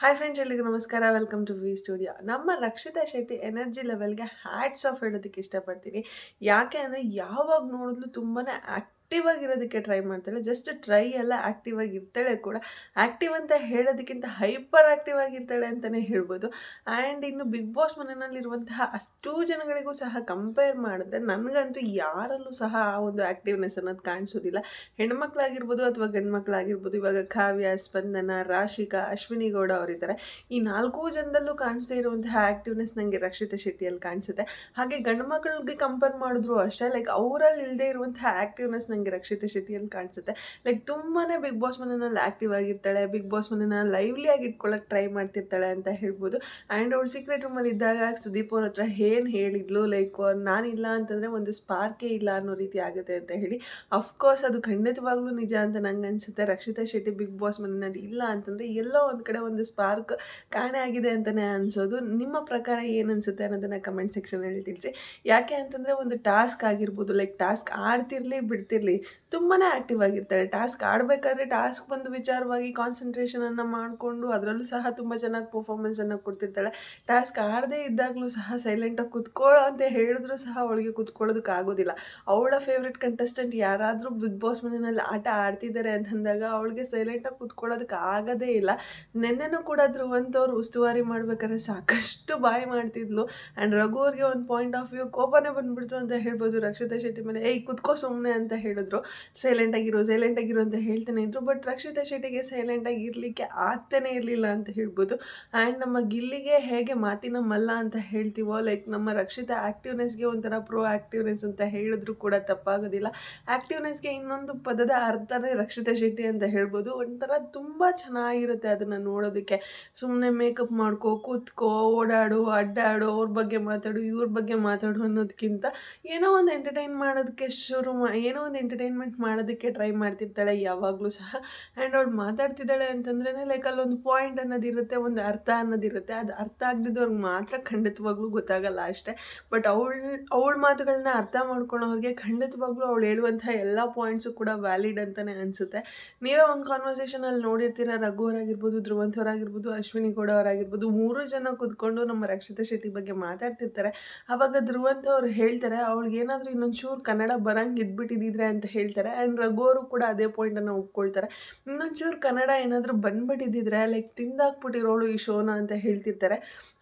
Hi friends ಎಲ್ಲಿಗೂ ನಮಸ್ಕಾರ. Welcome to V studio ನಮ್ಮ ರಕ್ಷಿತಾ ಶೆಟ್ಟಿ ಎನರ್ಜಿ ಲೆವೆಲ್ಗೆ ಹ್ಯಾಟ್ಸ್ ಆಫ್ ಹೇಳೋದಕ್ಕೆ ಇಷ್ಟಪಡ್ತೀನಿ. ಯಾಕೆ ಅಂದರೆ ಯಾವಾಗ ನೋಡಿದ್ಲು ತುಂಬಾ ಆ್ಯಕ್ಟಿವ್ ಆಗಿರೋದಕ್ಕೆ ಟ್ರೈ ಮಾಡ್ತಾಳೆ ಜಸ್ಟ್ ಟ್ರೈ ಎಲ್ಲ ಆ್ಯಕ್ಟಿವ್ ಆಗಿ ಇರ್ತಾಳೆ ಕೂಡ. ಆ್ಯಕ್ಟಿವ್ ಅಂತ ಹೇಳೋದಕ್ಕಿಂತ ಹೈಪರ್ ಆ್ಯಕ್ಟಿವ್ ಆಗಿರ್ತಾಳೆ ಅಂತಲೇ ಹೇಳ್ಬೋದು. ಆ್ಯಂಡ್ ಇನ್ನು ಬಿಗ್ ಬಾಸ್ ಮನೆಯಲ್ಲಿರುವಂತಹ ಅಷ್ಟು ಜನಗಳಿಗೂ ಸಹ ಕಂಪೇರ್ ಮಾಡಿದ್ರೆ ನನಗಂತೂ ಯಾರಲ್ಲೂ ಸಹ ಆ ಒಂದು ಆ್ಯಕ್ಟಿವ್ನೆಸ್ ಅನ್ನೋದು ಕಾಣಿಸೋದಿಲ್ಲ. ಹೆಣ್ಮಕ್ಳಾಗಿರ್ಬೋದು ಅಥವಾ ಗಂಡ್ಮಕ್ಳಾಗಿರ್ಬೋದು, ಇವಾಗ ಕಾವ್ಯ, ಸ್ಪಂದನ, ರಾಶಿಕಾ, ಅಶ್ವಿನಿ ಗೌಡ ಅವರಿದ್ದಾರೆ. ಈ ನಾಲ್ಕು ಜನದಲ್ಲೂ ಕಾಣಿಸದೇ ಇರುವಂತಹ ಆ್ಯಕ್ಟಿವ್ನೆಸ್ ನನಗೆ ರಕ್ಷಿತಾ ಶೆಟ್ಟಿಯಲ್ಲಿ ಕಾಣಿಸುತ್ತೆ. ಹಾಗೆ ಗಂಡು ಮಕ್ಕಳಿಗೆ ಕಂಪೇರ್ ಮಾಡಿದ್ರು ಅಷ್ಟೇ ಲೈಕ್ ಅವರಲ್ಲಿ ಇಲ್ಲದೆ ಇರುವಂತಹ ಆ್ಯಕ್ಟಿವ್ನೆಸ್ ರಕ್ಷಿತಾ ಶೆಟ್ಟಿಯಲ್ಲಿ ಕಾಣಿಸುತ್ತೆ. ಲೈಕ್ ತುಂಬಾ ಬಿಗ್ ಬಾಸ್ ಮನೆಯಲ್ಲಿ ಆ್ಯಕ್ಟಿವ್ ಆಗಿರ್ತಾಳೆ ಬಿಗ್ ಬಾಸ್ ಮನೆಯನ್ನು ಲೈವ್ಲಿ ಆಗಿ ಇಟ್ಕೊಳ್ಳೋಕೆ ಟ್ರೈ ಮಾಡ್ತಿರ್ತಾಳೆ ಅಂತ ಹೇಳ್ಬೋದು. ಆ್ಯಂಡ್ ಅವಳು ಸೀಕ್ರೆಟ್ ರೂಮಲ್ಲಿ ಇದ್ದಾಗ ಸುದೀಪ್ ಅವ್ರ ಹತ್ರ ಏನು ಹೇಳಿದ್ಲು? ಲೈಕ್ ನಾನಿಲ್ಲ ಅಂತಂದರೆ ಒಂದು ಸ್ಪಾರ್ಕೇ ಇಲ್ಲ ಅನ್ನೋ ರೀತಿ ಆಗುತ್ತೆ ಅಂತ ಹೇಳಿ. ಅಫ್ಕೋರ್ಸ್ ಅದು ಖಂಡಿತವಾಗ್ಲೂ ನಿಜ ಅಂತ ನಂಗೆ ಅನಿಸುತ್ತೆ. ರಕ್ಷಿತಾ ಶೆಟ್ಟಿ ಬಿಗ್ ಬಾಸ್ ಮನೆಯಲ್ಲಿ ಇಲ್ಲ ಅಂತಂದರೆ ಎಲ್ಲೋ ಒಂದು ಕಡೆ ಒಂದು ಸ್ಪಾರ್ಕ್ ಕಾಣೆ ಆಗಿದೆ ಅಂತಲೇ ಅನಿಸೋದು. ನಿಮ್ಮ ಪ್ರಕಾರ ಏನು ಅನಿಸುತ್ತೆ ಅನ್ನೋದನ್ನು ಕಮೆಂಟ್ ಸೆಕ್ಷನಲ್ಲಿ ತಿಳಿಸಿ. ಯಾಕೆ ಅಂತಂದರೆ ಒಂದು ಟಾಸ್ಕ್ ಆಗಿರ್ಬೋದು ಲೈಕ್ ಟಾಸ್ಕ್ ಆಡ್ತಿರ್ಲಿ, ಬಿಡ್ತಿರ್ಲಿ. ತುಂಬಾ ಆ್ಯಕ್ಟಿವ್ ಆಗಿರ್ತಾರೆ. ಟಾಸ್ಕ್ ಆಡಬೇಕಾದ್ರೆ ಟಾಸ್ಕ್ ಬಂದು ವಿಚಾರವಾಗಿ ಕಾನ್ಸಂಟ್ರೇಷನನ್ನು ಮಾಡಿಕೊಂಡು ಅದರಲ್ಲೂ ಸಹ ತುಂಬ ಚೆನ್ನಾಗಿ ಪರ್ಫಾರ್ಮೆನ್ಸನ್ನು ಕೊಡ್ತಿರ್ತಾಳೆ. ಟಾಸ್ಕ್ ಆಡದೇ ಇದ್ದಾಗಲೂ ಸಹ ಸೈಲೆಂಟಾಗಿ ಕುತ್ಕೊಳ್ಳೋ ಅಂತ ಹೇಳಿದ್ರು ಸಹ ಅವಳಿಗೆ ಕುತ್ಕೊಳ್ಳೋದಕ್ಕೆ ಆಗೋದಿಲ್ಲ. ಅವಳ ಫೇವ್ರೆಟ್ ಕಂಟೆಸ್ಟೆಂಟ್ ಯಾರಾದರೂ ಬಿಗ್ ಬಾಸ್ ಮನೆಯಲ್ಲಿ ಆಟ ಆಡ್ತಿದ್ದಾರೆ ಅಂತಂದಾಗ ಅವಳಿಗೆ ಸೈಲೆಂಟಾಗಿ ಕುತ್ಕೊಳ್ಳೋದಕ್ಕೆ ಆಗೋದೇ ಇಲ್ಲ. ನೆನ್ನೆನೂ ಕೂಡ ಧ್ರುವಂತವ್ರು ಉಸ್ತುವಾರಿ ಮಾಡ್ಬೇಕಾದ್ರೆ ಸಾಕಷ್ಟು ಬಾಯಿ ಮಾಡ್ತಿದ್ಲು. ಆ್ಯಂಡ್ ರಘು ಅವ್ರಿಗೆ ಒಂದು ಪಾಯಿಂಟ್ ಆಫ್ ವ್ಯೂ ಕೋಪನೇ ಬಂದ್ಬಿಡ್ತು ಅಂತ ಹೇಳ್ಬೋದು. ರಕ್ಷಿತಾ ಶೆಟ್ಟಿ ಮೇಲೆ, ಏಯ್, ಕುತ್ಕೋ ಸುಮ್ಮನೆ ಅಂತ ಹೇಳಿದ್ರು ಸೈಲೆಂಟ್ ಆಗಿರು ಸೈಲೆಂಟ್ ಆಗಿರು ಅಂತ ಹೇಳ್ತಾನೆ ಇದ್ರು ಬಟ್ ರಕ್ಷಿತಾ ಶೆಟ್ಟಿಗೆ ಸೈಲೆಂಟ್ ಆಗಿ ಇರ್ಲಿಕ್ಕೆ ಆಗ್ತಾನೆ ಇರಲಿಲ್ಲ ಅಂತ ಹೇಳ್ಬೋದು. ಆ್ಯಂಡ್ ನಮ್ಮ ಗಿಲ್ಲಿಗೆ ಹೇಗೆ ಮಾತಿನ ಮಲ್ಲ ಅಂತ ಹೇಳ್ತೀವೋ ಲೈಕ್ ನಮ್ಮ ರಕ್ಷಿತಾ ಆ್ಯಕ್ಟಿವ್ನೆಸ್ಗೆ ಒಂಥರ ಪ್ರೋ ಆ್ಯಕ್ಟಿವ್ನೆಸ್ ಅಂತ ಹೇಳಿದ್ರು ಕೂಡ ತಪ್ಪಾಗೋದಿಲ್ಲ. ಆ್ಯಕ್ಟಿವ್ನೆಸ್ಗೆ ಇನ್ನೊಂದು ಪದದ ಅರ್ಥನೇ ರಕ್ಷಿತಾ ಶೆಟ್ಟಿ ಅಂತ ಹೇಳ್ಬೋದು. ಒಂಥರ ತುಂಬ ಚೆನ್ನಾಗಿರುತ್ತೆ ಅದನ್ನು ನೋಡೋದಕ್ಕೆ. ಸುಮ್ಮನೆ ಮೇಕಪ್ ಮಾಡ್ಕೋ, ಕೂತ್ಕೋ, ಓಡಾಡು, ಅಡ್ಡಾಡು, ಅವ್ರ ಬಗ್ಗೆ ಮಾತಾಡು, ಇವ್ರ ಬಗ್ಗೆ ಮಾತಾಡು ಅನ್ನೋದಕ್ಕಿಂತ ಏನೋ ಒಂದು ಎಂಟರ್ಟೈನ್ ಮಾಡೋದಕ್ಕೆ ಶುರು ಏನೋ ಒಂದು ಎಂಟರ್ಟೈನ್ಮೆಂಟ್ ಮಾಡೋದಕ್ಕೆ ಟ್ರೈ ಮಾಡ್ತಿರ್ತಾಳೆ ಯಾವಾಗಲೂ ಸಹ. ಆ್ಯಂಡ್ ಅವ್ಳು ಮಾತಾಡ್ತಿದ್ದಾಳೆ ಅಂತಂದ್ರೆ ಲೈಕ್ ಅಲ್ಲೊಂದು ಪಾಯಿಂಟ್ ಅನ್ನೋದಿರುತ್ತೆ ಒಂದು ಅರ್ಥ ಅನ್ನೋದಿರುತ್ತೆ ಅದು ಅರ್ಥ ಆಗದಿದ್ದವ್ರಿಗೆ ಮಾತ್ರ ಖಂಡಿತವಾಗ್ಲೂ ಗೊತ್ತಾಗಲ್ಲ ಅಷ್ಟೇ. ಬಟ್ ಅವಳು, ಅವಳ ಮಾತುಗಳನ್ನ ಅರ್ಥ ಮಾಡ್ಕೊಳ್ಳೋರಿಗೆ ಖಂಡಿತವಾಗ್ಲೂ ಅವಳು ಹೇಳುವಂಥ ಎಲ್ಲ ಪಾಯಿಂಟ್ಸು ಕೂಡ ವ್ಯಾಲಿಡ್ ಅಂತಲೇ ಅನಿಸುತ್ತೆ. ನೀವೇ ಒಂದು ಕಾನ್ವರ್ಸೇಷನಲ್ಲಿ ನೋಡಿರ್ತೀರ, ರಘು ಅವರಾಗಿರ್ಬೋದು, ಧ್ರುವಂತ್ ಅವರಾಗಿರ್ಬೋದು, ಅಶ್ವಿನಿ ಗೌಡ ಅವರಾಗಿರ್ಬೋದು, ಮೂರು ಜನ ಕೂತ್ಕೊಂಡು ನಮ್ಮ ರಕ್ಷಿತಾ ಶೆಟ್ಟಿ ಬಗ್ಗೆ ಮಾತಾಡ್ತಿರ್ತಾರೆ. ಆವಾಗ ಧ್ರುವಂತ ಅವ್ರು ಹೇಳ್ತಾರೆ, ಅವಳಿಗೆ ಏನಾದರೂ ಇನ್ನೊಂದು ಚೂರು ಕನ್ನಡ ಬರಂಗೆ ಇದ್ಬಿಟ್ಟಿದ್ರೆ ಅಂತ ಹೇಳ್ತಾರೆ. ಆ್ಯಂಡ್ ರಘು ಅವರು ಕೂಡ ಅದೇ ಪಾಯಿಂಟನ್ನು ಒಪ್ಕೊಳ್ತಾರೆ. ಇನ್ನೊಂಚೂರು ಕನ್ನಡ ಏನಾದರೂ ಬಂದ್ಬಿಟ್ಟಿದ್ದಿದ್ರೆ ಲೈಕ್ ತಿಂದಾಕ್ಬಿಟ್ಟಿರೋಳು ಈ ಶೋನ ಅಂತ ಹೇಳ್ತಿರ್ತಾರೆ.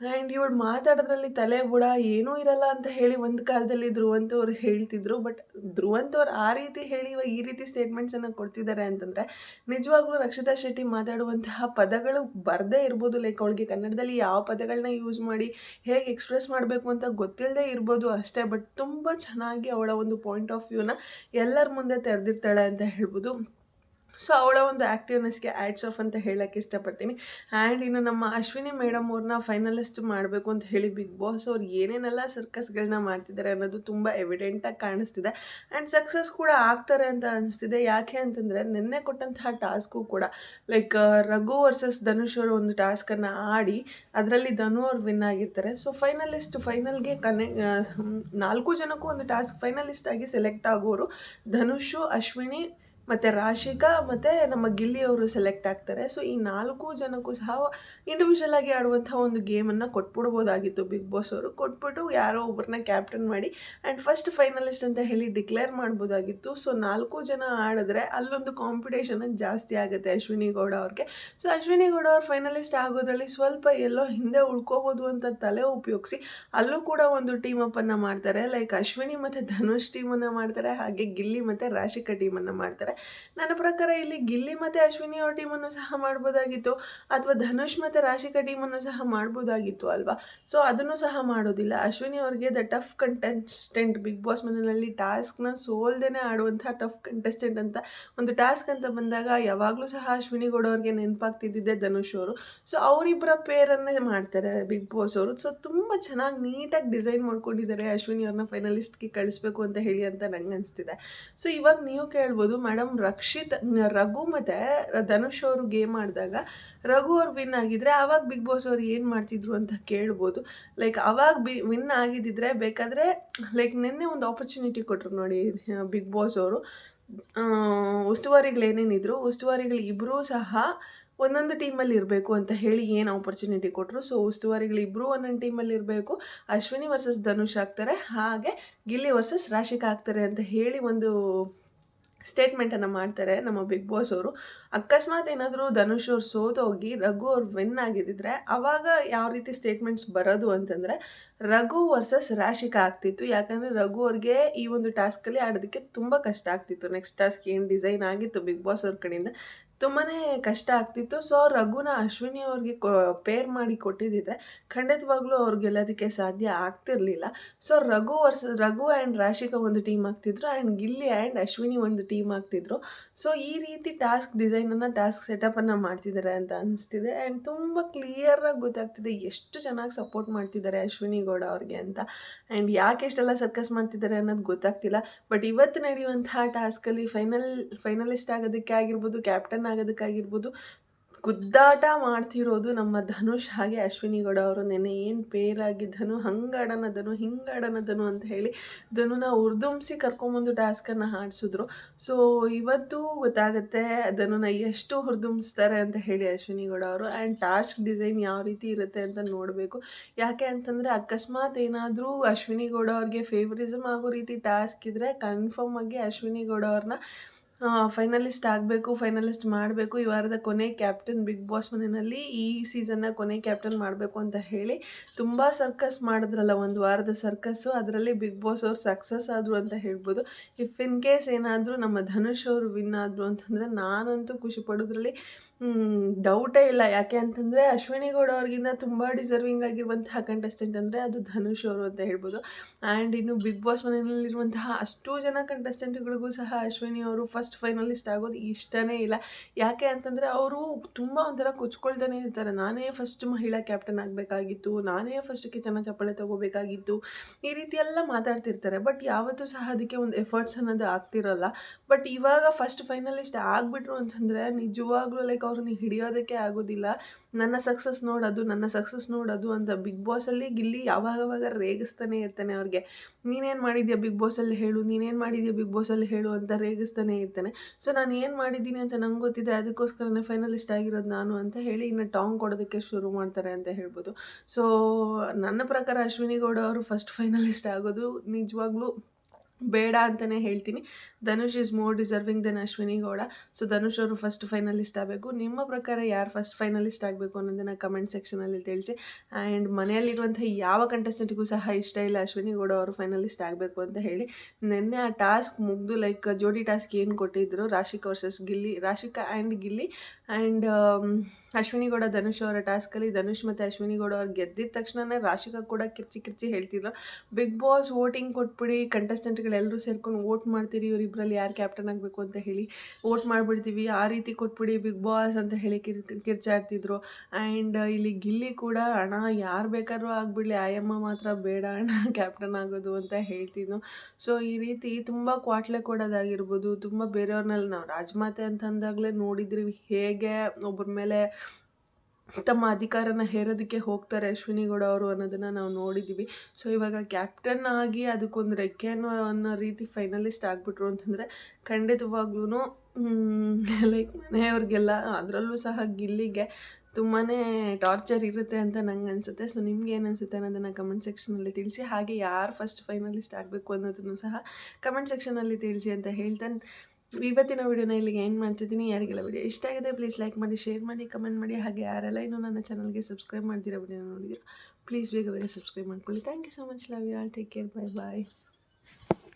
ಆ್ಯಂಡ್ ಇವಳು ಮಾತಾಡೋದ್ರಲ್ಲಿ ತಲೆ ಬುಡ ಏನೂ ಇರಲ್ಲ ಅಂತ ಹೇಳಿ ಒಂದು ಕಾಲದಲ್ಲಿ ಧ್ರುವಂತ ಅವರು ಹೇಳ್ತಿದ್ರು. ಬಟ್ ಧ್ರುವಂತ ಅವ್ರು ಆ ರೀತಿ ಹೇಳಿ ಇವಾಗ ಈ ರೀತಿ ಸ್ಟೇಟ್ಮೆಂಟ್ಸನ್ನು ಕೊಡ್ತಿದ್ದಾರೆ ಅಂತಂದರೆ, ನಿಜವಾಗ್ಲೂ ರಕ್ಷಿತಾ ಶೆಟ್ಟಿ ಮಾತಾಡುವಂತಹ ಪದಗಳು ಬರದೇ ಇರ್ಬೋದು. ಲೈಕ್ ಅವಳಿಗೆ ಕನ್ನಡದಲ್ಲಿ ಯಾವ ಪದಗಳನ್ನ ಯೂಸ್ ಮಾಡಿ, ಹೇಗೆ ಎಕ್ಸ್ಪ್ರೆಸ್ ಮಾಡಬೇಕು ಅಂತ ಗೊತ್ತಿಲ್ಲದೆ ಇರ್ಬೋದು ಅಷ್ಟೇ. ಬಟ್ ತುಂಬ ಚೆನ್ನಾಗಿ ಅವಳ ಒಂದು ಪಾಯಿಂಟ್ ಆಫ್ ವ್ಯೂನ ಎಲ್ಲರ ಮುಂದೆ ತೆರೆದಿರ್ತಾಳೆ ಅಂತ ಹೇಳ್ಬೋದು. ಸೊ ಅವಳ ಒಂದು ಆ್ಯಕ್ಟಿವ್ನೆಸ್ಗೆ ಆ್ಯಡ್ಸ್ ಆಫ್ ಅಂತ ಹೇಳೋಕ್ಕೆ ಇಷ್ಟಪಡ್ತೀನಿ. ಆ್ಯಂಡ್ ಇನ್ನು ನಮ್ಮ ಅಶ್ವಿನಿ ಮೇಡಮ್ ಅವ್ರನ್ನ ಫೈನಲಿಸ್ಟ್ ಮಾಡಬೇಕು ಅಂತ ಹೇಳಿ ಬಿಗ್ ಬಾಸ್ ಅವ್ರು ಏನೇನೆಲ್ಲ ಸರ್ಕಸ್ಗಳನ್ನ ಮಾಡ್ತಿದ್ದಾರೆ ಅನ್ನೋದು ತುಂಬ ಎವಿಡೆಂಟಾಗಿ ಕಾಣಿಸ್ತಿದೆ. ಆ್ಯಂಡ್ ಸಕ್ಸಸ್ ಕೂಡ ಆಗ್ತಾರೆ ಅಂತ ಅನಿಸ್ತಿದೆ. ಯಾಕೆ ಅಂತಂದರೆ, ನಿನ್ನೆ ಕೊಟ್ಟಂತಹ ಟಾಸ್ಕು ಕೂಡ ಲೈಕ್ ರಘು ವರ್ಸಸ್ ಧನುಷ್ ಅವರು ಒಂದು ಟಾಸ್ಕನ್ನು ಆಡಿ, ಅದರಲ್ಲಿ ಧನು ಅವ್ರು ವಿನ್ ಆಗಿರ್ತಾರೆ. ಸೊ ಫೈನಲಿಸ್ಟ್ ಫೈನಲ್ಗೆ ಕನೆ ನಾಲ್ಕು ಜನಕ್ಕೂ ಒಂದು ಟಾಸ್ಕ್ ಫೈನಲಿಸ್ಟ್ ಆಗಿ ಸೆಲೆಕ್ಟ್ ಆಗೋರು ಧನುಷು, ಅಶ್ವಿನಿ ಮತ್ತು ರಾಶಿಕಾ ಮತ್ತು ನಮ್ಮ ಗಿಲ್ಲಿ ಅವರು ಸೆಲೆಕ್ಟ್ ಆಗ್ತಾರೆ. ಸೊ ಈ ನಾಲ್ಕು ಜನಕ್ಕೂ ಸಹ ಇಂಡಿವಿಜುವಲ್ ಆಗಿ ಆಡುವಂಥ ಒಂದು ಗೇಮನ್ನು ಕೊಟ್ಬಿಡ್ಬೋದಾಗಿತ್ತು ಬಿಗ್ ಬಾಸ್ ಅವರು. ಕೊಟ್ಬಿಟ್ಟು ಯಾರೋ ಒಬ್ಬರನ್ನ ಕ್ಯಾಪ್ಟನ್ ಮಾಡಿ ಆ್ಯಂಡ್ ಫಸ್ಟ್ ಫೈನಲಿಸ್ಟ್ ಅಂತ ಹೇಳಿ ಡಿಕ್ಲೇರ್ ಮಾಡ್ಬೋದಾಗಿತ್ತು. ಸೊ ನಾಲ್ಕು ಜನ ಆಡಿದ್ರೆ ಅಲ್ಲೊಂದು ಕಾಂಪಿಟೇಷನ್ ಜಾಸ್ತಿ ಆಗುತ್ತೆ ಅಶ್ವಿನಿ ಗೌಡ ಅವ್ರಿಗೆ. ಸೊ ಅಶ್ವಿನಿ ಗೌಡ ಅವ್ರು ಫೈನಲಿಸ್ಟ್ ಆಗೋದ್ರಲ್ಲಿ ಸ್ವಲ್ಪ ಎಲ್ಲೋ ಹಿಂದೆ ಉಳ್ಕೋಬೋದು ಅಂತ ತಲೆ ಉಪಯೋಗಿಸಿ ಅಲ್ಲೂ ಕೂಡ ಒಂದು ಟೀಮ್ ಅನ್ನು ಮಾಡ್ತಾರೆ. ಲೈಕ್ ಅಶ್ವಿನಿ ಮತ್ತು ಧನುಷ್ ಟೀಮನ್ನು ಮಾಡ್ತಾರೆ. ಹಾಗೆ ಗಿಲ್ಲಿ ಮತ್ತು ರಾಶಿಕಾ ಟೀಮನ್ನು ಮಾಡ್ತಾರೆ. ನನ್ನ ಪ್ರಕಾರ ಇಲ್ಲಿ ಗಿಲ್ಲಿ ಮತ್ತು ಅಶ್ವಿನಿ ಅವ್ರ ಟೀಮನ್ನು ಸಹ ಮಾಡ್ಬೋದಾಗಿತ್ತು ಅಥವಾ ಧನುಷ್ ಮತ್ತು ರಾಶಿಕಾ ಟೀಮನ್ನು ಸಹ ಮಾಡ್ಬೋದಾಗಿತ್ತು ಅಲ್ವಾ? ಸೊ ಅದನ್ನು ಸಹ ಮಾಡೋದಿಲ್ಲ. ಅಶ್ವಿನಿ ಅವ್ರಿಗೆ the tough contestant Bigg Boss ಮನೆಯಲ್ಲಿ ಟಾಸ್ಕ್ನ ಸೋಲ್ದೇನೆ ಆಡುವಂಥ ಟಫ್ ಕಂಟೆಸ್ಟೆಂಟ್ ಅಂತ ಒಂದು ಟಾಸ್ಕ್ ಅಂತ ಬಂದಾಗ ಯಾವಾಗಲೂ ಸಹ ಅಶ್ವಿನಿ ಗೌಡ ಅವ್ರಿಗೆ ನೆನಪಾಗ್ತಿದ್ದಿದ್ದೆ ಧನುಷ್ ಅವರು. ಸೊ ಅವರಿಬ್ಬರ ಪೇರನ್ನೇ ಮಾಡ್ತಾರೆ ಬಿಗ್ ಬಾಸ್ ಅವರು. ಸೊ ತುಂಬ ಚೆನ್ನಾಗಿ ನೀಟಾಗಿ ಡಿಸೈನ್ ಮಾಡ್ಕೊಂಡಿದ್ದಾರೆ ಅಶ್ವಿನಿ ಅವ್ರನ್ನ ಫೈನಲಿಸ್ಟ್ಗೆ ಕಳಿಸ್ಬೇಕು ಅಂತ ಹೇಳಿ ಅಂತ ನಂಗೆ ಅನಿಸ್ತಿದೆ ಸೊ ಇವಾಗ ನೀವು ಕೇಳ್ಬೋದು. ಮೇಡಮ್ ರಕ್ಷಿತ್, ರಘು ಮತ್ತು ಧನುಷ್ ಅವರು ಗೇಮ್ ಆಡಿದಾಗ ರಘು ಅವ್ರು ವಿನ್ ಆಗಿದ್ರೆ ಆವಾಗ ಬಿಗ್ ಬಾಸ್ ಅವ್ರು ಏನು ಮಾಡ್ತಿದ್ರು ಅಂತ ಕೇಳ್ಬೋದು. ಲೈಕ್ ಆವಾಗ ಬಿ ವಿನ್ ಆಗಿದ್ದಿದ್ರೆ ಬೇಕಾದರೆ ಲೈಕ್ ನಿನ್ನೆ ಒಂದು ಆಪರ್ಚುನಿಟಿ ಕೊಟ್ಟರು ನೋಡಿ ಬಿಗ್ ಬಾಸ್ ಅವರು. ಉಸ್ತುವಾರಿಗಳು ಏನೇನಿದ್ರು ಉಸ್ತುವಾರಿಗಳು ಇಬ್ಬರೂ ಸಹ ಒಂದೊಂದು ಟೀಮಲ್ಲಿ ಇರಬೇಕು ಅಂತ ಹೇಳಿ ಏನು ಆಪರ್ಚುನಿಟಿ ಕೊಟ್ಟರು ಸೊ ಉಸ್ತುವಾರಿಗಳು ಇಬ್ಬರೂ ಒಂದೊಂದು ಟೀಮಲ್ಲಿ ಇರಬೇಕು. ಅಶ್ವಿನಿ ವರ್ಸಸ್ ಧನುಷ್ ಆಗ್ತಾರೆ. ಹಾಗೆ ಗಿಲ್ಲಿ ವರ್ಸಸ್ ರಾಶಿಕಾ ಆಗ್ತಾರೆ ಅಂತ ಹೇಳಿ ಒಂದು ಸ್ಟೇಟ್ಮೆಂಟನ್ನು ಮಾಡ್ತಾರೆ ನಮ್ಮ ಬಿಗ್ ಬಾಸ್ ಅವರು. ಅಕಸ್ಮಾತ್ ಏನಾದರೂ ಧನುಷ್ ಅವ್ರು ಸೋತೋಗಿ ರಘು ಅವ್ರು ವಿನ್ ಆಗಿದ್ದಿದ್ರೆ ಅವಾಗ ಯಾವ ರೀತಿ ಸ್ಟೇಟ್ಮೆಂಟ್ಸ್ ಬರೋದು ಅಂತಂದರೆ ರಘು ವರ್ಸಸ್ ರಾಶಿಕಾ ಆಗ್ತಿತ್ತು. ಯಾಕಂದರೆ ರಘು ಅವ್ರಿಗೆ ಈ ಒಂದು ಟಾಸ್ಕಲ್ಲಿ ಆಡೋದಕ್ಕೆ ತುಂಬ ಕಷ್ಟ ಆಗ್ತಿತ್ತು. ನೆಕ್ಸ್ಟ್ ಟಾಸ್ಕ್ ಏನು ಡಿಸೈನ್ ಆಗಿತ್ತು ಬಿಗ್ ಬಾಸ್ ಅವ್ರ ಕಡೆಯಿಂದ. ತುಂಬಾ ಕಷ್ಟ ಆಗ್ತಿತ್ತು. ಸೊ ರಘುನ ಅಶ್ವಿನಿ ಅವ್ರಿಗೆ ಕೊ ಪೇರ್ ಮಾಡಿ ಕೊಟ್ಟಿದ್ದಿದ್ರೆ ಖಂಡಿತವಾಗ್ಲೂ ಅವ್ರು ಗೆಲ್ಲೋದಕ್ಕೆ ಸಾಧ್ಯ ಆಗ್ತಿರ್ಲಿಲ್ಲ. So Raghu versus, Raghu and Rashika ಒಂದು ಟೀಮ್ ಆಗ್ತಿದ್ರು ಆ್ಯಂಡ್ ಗಿಲ್ಲಿ ಆ್ಯಂಡ್ ಅಶ್ವಿನಿ ಒಂದು ಟೀಮ್ ಆಗ್ತಿದ್ರು. ಸೊ ಈ ರೀತಿ ಟಾಸ್ಕ್ ಡಿಸೈನನ್ನು ಟಾಸ್ಕ್ ಸೆಟಪನ್ನು ಮಾಡ್ತಿದ್ದಾರೆ ಅಂತ ಅನಿಸ್ತಿದೆ. ಆ್ಯಂಡ್ ತುಂಬ ಕ್ಲಿಯರಾಗಿ ಗೊತ್ತಾಗ್ತಿದೆ ಎಷ್ಟು ಚೆನ್ನಾಗಿ ಸಪೋರ್ಟ್ ಮಾಡ್ತಿದ್ದಾರೆ ಅಶ್ವಿನಿ ಗೌಡ ಅವ್ರಿಗೆ ಅಂತ. ಆ್ಯಂಡ್ ಯಾಕೆ ಎಷ್ಟೆಲ್ಲ ಸರ್ಕಸ್ ಮಾಡ್ತಿದ್ದಾರೆ ಅನ್ನೋದು ಗೊತ್ತಾಗ್ತಿಲ್ಲ. ಬಟ್ ಇವತ್ತು ನಡೆಯುವಂತಹ ಟಾಸ್ಕಲ್ಲಿ ಫೈನಲ್ ಫೈನಲಿಸ್ಟ್ ಆಗೋದಕ್ಕೆ ಆಗಿರ್ಬೋದು ಕ್ಯಾಪ್ಟನ್ ಆಗೋದಕ್ಕಾಗಿರ್ಬೋದು. ಗುದ್ದಾಟ ಮಾಡ್ತಿರೋದು ನಮ್ಮ ಧನುಷ್ ಹಾಗೆ ಅಶ್ವಿನಿ ಗೌಡ ಅವರು. ನೆನೆ ಏನು ಪೇರಾಗಿ ಧನು, ಹಂಗಾಡನ ಧನು, ಹಿಂಗಾಡನ ಧನು ಅಂತ ಹೇಳಿ ಧನುನ ಉರ್ದುಂಬಿಸಿ ಕರ್ಕೊಂಬಂದು ಟಾಸ್ಕನ್ನು ಹಾಡಿಸಿದ್ರು. ಸೊ ಇವತ್ತು ಗೊತ್ತಾಗುತ್ತೆ ಧನುನ ಎಷ್ಟು ಹುರಿದುಂಬಿಸ್ತಾರೆ ಅಂತ ಹೇಳಿ ಅಶ್ವಿನಿ ಗೌಡ ಅವರು. ಆ್ಯಂಡ್ ಟಾಸ್ಕ್ ಡಿಸೈನ್ ಯಾವ ರೀತಿ ಇರುತ್ತೆ ಅಂತ ನೋಡಬೇಕು. ಯಾಕೆ ಅಂತಂದರೆ ಅಕಸ್ಮಾತ್ ಏನಾದರೂ ಅಶ್ವಿನಿ ಗೌಡ ಅವ್ರಿಗೆ ಫೇವರಿಸಮ್ ಆಗೋ ರೀತಿ ಟಾಸ್ಕ್ ಇದ್ದರೆ ಕನ್ಫರ್ಮ್ ಆಗಿ ಅಶ್ವಿನಿ ಗೌಡ ಅವ್ರನ್ನ ಫೈನಲಿಸ್ಟ್ ಆಗಬೇಕು ಫೈನಲಿಸ್ಟ್ ಮಾಡಬೇಕು. ಈ ವಾರದ ಕೊನೆ ಕ್ಯಾಪ್ಟನ್ ಬಿಗ್ ಬಾಸ್ ಮನೆಯಲ್ಲಿ ಈ ಸೀಸನ್ನ ಕೊನೆ ಕ್ಯಾಪ್ಟನ್ ಮಾಡಬೇಕು ಅಂತ ಹೇಳಿ ತುಂಬ ಸರ್ಕಸ್ ಮಾಡಿದ್ರಲ್ಲ ಒಂದು ವಾರದ ಸರ್ಕಸ್ಸು ಅದರಲ್ಲಿ ಬಿಗ್ ಬಾಸ್ ಅವ್ರು ಸಕ್ಸಸ್ ಆದರು ಅಂತ ಹೇಳ್ಬೋದು. ಇಫ್ ಇನ್ ಕೇಸ್ ಏನಾದರೂ ನಮ್ಮ ಧನುಷ್ ಅವರು ವಿನ್ ಆದರು ಅಂತಂದರೆ ನಾನಂತೂ ಖುಷಿ ಪಡೋದ್ರಲ್ಲಿ ಡೌಟೇ ಇಲ್ಲ. ಯಾಕೆ ಅಂತಂದರೆ ಅಶ್ವಿನಿ ಗೌಡ ಅವ್ರಿಗಿಂತ ತುಂಬ ಡಿಸರ್ವಿಂಗ್ ಆಗಿರುವಂತಹ ಕಂಟೆಸ್ಟೆಂಟ್ ಅಂದರೆ ಅದು ಧನುಷ್ ಅವರು ಅಂತ ಹೇಳ್ಬೋದು. ಆ್ಯಂಡ್ ಇನ್ನು ಬಿಗ್ ಬಾಸ್ ಮನೆಯಲ್ಲಿರುವಂತಹ ಅಷ್ಟು ಜನ ಕಂಟೆಸ್ಟೆಂಟ್ಗಳಿಗೂ ಸಹ ಅಶ್ವಿನಿ ಅವರು ಫಸ್ಟ್ ಫೈನಲಿಸ್ಟ್ ಆಗೋದು ಇಷ್ಟನೇ ಇಲ್ಲ. ಯಾಕೆ ಅಂತಂದರೆ ಅವರು ತುಂಬ ಒಂಥರ ಕುಚ್ಕೊಳ್ತಾನೆ ಇರ್ತಾರೆ. ನಾನೇ ಫಸ್ಟ್ ಮಹಿಳಾ ಕ್ಯಾಪ್ಟನ್ ಆಗಬೇಕಾಗಿತ್ತು, ನಾನೇ ಫಸ್ಟ್ ಕಿಚನ ಚಪ್ಪಳೆ ತೊಗೋಬೇಕಾಗಿತ್ತು, ಈ ರೀತಿ ಎಲ್ಲ ಮಾತಾಡ್ತಿರ್ತಾರೆ. ಬಟ್ ಯಾವತ್ತೂ ಸಹ ಅದಕ್ಕೆ ಒಂದು ಎಫರ್ಟ್ಸ್ ಅನ್ನೋದು ಆಗ್ತಿರಲ್ಲ. ಬಟ್ ಇವಾಗ ಫಸ್ಟ್ ಫೈನಲಿಸ್ಟ್ ಆಗಿಬಿಟ್ರು ಅಂತಂದರೆ ನಿಜವಾಗ್ಲೂ ಲೈಕ್ ಅವ್ರನ್ನ ಹಿಡಿಯೋದಕ್ಕೆ ಆಗೋದಿಲ್ಲ. ನನ್ನ ಸಕ್ಸಸ್ ನೋಡೋದು ನನ್ನ ಸಕ್ಸಸ್ ನೋಡೋದು ಅಂತ ಬಿಗ್ ಬಾಸಲ್ಲಿ ಗಿಲ್ಲಿ ಯಾವಾಗವಾಗ ರೇಗಿಸ್ತಾನೆ ಇರ್ತಾನೆ ಅವ್ರಿಗೆ. ನೀನೇನು ಮಾಡಿದ್ಯಾ ಬಿಗ್ ಬಾಸಲ್ಲಿ ಹೇಳು, ನೀನೇನು ಮಾಡಿದ್ಯಾ ಬಿಗ್ ಬಾಸಲ್ಲಿ ಹೇಳು ಅಂತ ರೇಗಿಸ್ತಾನೆ ಇರ್ತಾನೆ. ಸೊ ನಾನು ಏನು ಮಾಡಿದ್ದೀನಿ ಅಂತ ನಂಗೆ ಗೊತ್ತಿದೆ, ಅದಕ್ಕೋಸ್ಕರನೇ ಫೈನಲಿಸ್ಟ್ ಆಗಿರೋದು ನಾನು ಅಂತ ಹೇಳಿ ಇನ್ನು ಟಾಂಗ್ ಕೊಡೋದಕ್ಕೆ ಶುರು ಮಾಡ್ತಾರೆ ಅಂತ ಹೇಳ್ಬೋದು. ಸೊ ನನ್ನ ಪ್ರಕಾರ ಅಶ್ವಿನಿ ಗೌಡ ಅವರು ಫಸ್ಟ್ ಫೈನಲಿಸ್ಟ್ ಆಗೋದು ನಿಜವಾಗ್ಲೂ ಬೇಡ ಅಂತಲೇ ಹೇಳ್ತೀನಿ. Dhanush is more deserving than Ashwini Gowda. So Dhanush ಅವರು ಫಸ್ಟ್ ಫೈನಲಿಸ್ಟ್ ಆಗಬೇಕು. ನಿಮ್ಮ ಪ್ರಕಾರ ಯಾರು ಫಸ್ಟ್ ಫೈನಲಿಸ್ಟ್ ಆಗಬೇಕು ಅನ್ನೋದನ್ನು ಕಮೆಂಟ್ ಸೆಕ್ಷನಲ್ಲಿ ತಿಳಿಸಿ. ಆ್ಯಂಡ್ ಮನೆಯಲ್ಲಿರುವಂಥ ಯಾವ ಕಂಟೆಸ್ಟೆಂಟ್ಗೂ ಸಹ ಇಷ್ಟ ಇಲ್ಲ ಅಶ್ವಿನಿ ಗೌಡ ಅವರು ಫೈನಲಿಸ್ಟ್ ಆಗಬೇಕು ಅಂತ ಹೇಳಿ. ನಿನ್ನೆ ಆ ಟಾಸ್ಕ್ ಮುಗಿದು ಲೈಕ್ ಜೋಡಿ ಟಾಸ್ಕ್ ಏನು ಕೊಟ್ಟಿದ್ದರು Rashika versus Gilli, Rashika and Gilli. And Ashwini Gowda, Dhanush ಅವರ ಟಾಸ್ಕಲ್ಲಿ ಧನುಷ್ ಮತ್ತು ಅಶ್ವಿನಿ ಗೌಡ ಅವ್ರು ಗೆದ್ದಿದ ತಕ್ಷಣನೇ ರಾಶಿಕಾ ಕೂಡ ಕಿರ್ಚಿ ಕಿರ್ಚಿ ಹೇಳ್ತಿದ್ರು. ಬಿಗ್ ಬಾಸ್ ವೋಟಿಂಗ್ ಕೊಟ್ಬಿಡಿ ಕಂಟೆಸ್ಟೆಂಟ್ಗಳೆಲ್ಲರೂ ಸೇರ್ಕೊಂಡು ವೋಟ್ ಮಾಡ್ತೀರಿ ಇವರಿಬ್ಬರಲ್ಲಿ ಯಾರು ಕ್ಯಾಪ್ಟನ್ ಆಗಬೇಕು ಅಂತ ಹೇಳಿ ವೋಟ್ ಮಾಡಿಬಿಡ್ತೀವಿ. ಆ ರೀತಿ ಕೊಟ್ಬಿಡಿ ಬಿಗ್ ಬಾಸ್ ಅಂತ ಹೇಳಿ ಕಿರ್, ಕಿರ್ಚಾಡ್ತಿದ್ರು. ಆ್ಯಂಡ್ ಇಲ್ಲಿ ಗಿಲ್ಲಿ ಕೂಡ, ಅಣ್ಣ, ಯಾರು ಬೇಕಾದ್ರೂ ಆಗಿಬಿಡ್ಲಿ, ಆಯಮ್ಮ ಮಾತ್ರ ಬೇಡ, ಅಣ್ಣ ಕ್ಯಾಪ್ಟನ್ ಆಗೋದು ಅಂತ ಹೇಳ್ತಿದ್ನು. ಸೊ ಈ ರೀತಿ ತುಂಬ ಕ್ವಾಟ್ಲೆ ಕೊಡೋದಾಗಿರ್ಬೋದು. ತುಂಬ ಬೇರೆಯವ್ರನ್ನೆಲ್ಲ ನಾವು ರಾಜಮಾತೆ ಅಂತ ಅಂದಾಗಲೇ ನೋಡಿದ್ರಿ. ಹೇಗೆ ಒಬ್ಬರ ಮೇಲೆ ತಮ್ಮ ಅಧಿಕಾರನ ಹೇರೋದಕ್ಕೆ ಹೋಗ್ತಾರೆ ಅಶ್ವಿನಿ ಗೌಡ ಅವರು ಅನ್ನೋದನ್ನು ನಾವು ನೋಡಿದ್ದೀವಿ ಸೊ ಇವಾಗ ಕ್ಯಾಪ್ಟನ್ ಆಗಿ ಅದಕ್ಕೊಂದು ರೆಕ್ಕೆ ಅನ್ನೋ ಅನ್ನೋ ರೀತಿ ಫೈನಲಿಸ್ಟ್ ಆಗಿಬಿಟ್ರು ಅಂತಂದರೆ ಖಂಡಿತವಾಗ್ಲೂ ಲೈಕ್ ಮನೆಯವ್ರಿಗೆಲ್ಲ ಅದರಲ್ಲೂ ಸಹ ಗಿಲ್ಲಿಗೆ ತುಂಬಾ ಟಾರ್ಚರ್ ಇರುತ್ತೆ ಅಂತ ನಂಗೆ ಅನಿಸುತ್ತೆ. ಸೊ ನಿಮ್ಗೆ ಏನು ಅನಿಸುತ್ತೆ ಅನ್ನೋದನ್ನು ಕಮೆಂಟ್ ಸೆಕ್ಷನಲ್ಲಿ ತಿಳಿಸಿ. ಹಾಗೆ ಯಾರು ಫಸ್ಟ್ ಫೈನಲಿಸ್ಟ್ ಆಗಬೇಕು ಅನ್ನೋದನ್ನು ಸಹ ಕಮೆಂಟ್ ಸೆಕ್ಷನಲ್ಲಿ ತಿಳಿಸಿ ಅಂತ ಹೇಳ್ತಾ ಇವತ್ತಿನ ವಿಡಿಯೋನ ಇಲ್ಲಿಗೆ ಏನು ಮಾಡ್ತಿದ್ದೀನಿ. ಯಾರಿಗೆಲ್ಲ ವಿಡಿಯೋ ಇಷ್ಟ ಆಗಿದೆ ಪ್ಲೀಸ್ ಲೈಕ್ ಮಾಡಿ ಶೇರ್ ಮಾಡಿ ಕಮೆಂಟ್ ಮಾಡಿ. ಹಾಗೆ ಯಾರೆಲ್ಲ ಇನ್ನೂ ನನ್ನ ಚಾನಲ್ಗೆ ಸಬ್ಸ್ಕ್ರೈಬ್ ಮಾಡ್ತೀರಾ ವಿಡಿಯೋ ನೋಡಿದ್ರು ಪ್ಲೀಸ್ ಬೇಗ ಬೇಗ ಸಬ್ಸ್ಕ್ರೈಬ್ ಮಾಡ್ಕೊಳ್ಳಿ. Thank you so much love you all take care bye bye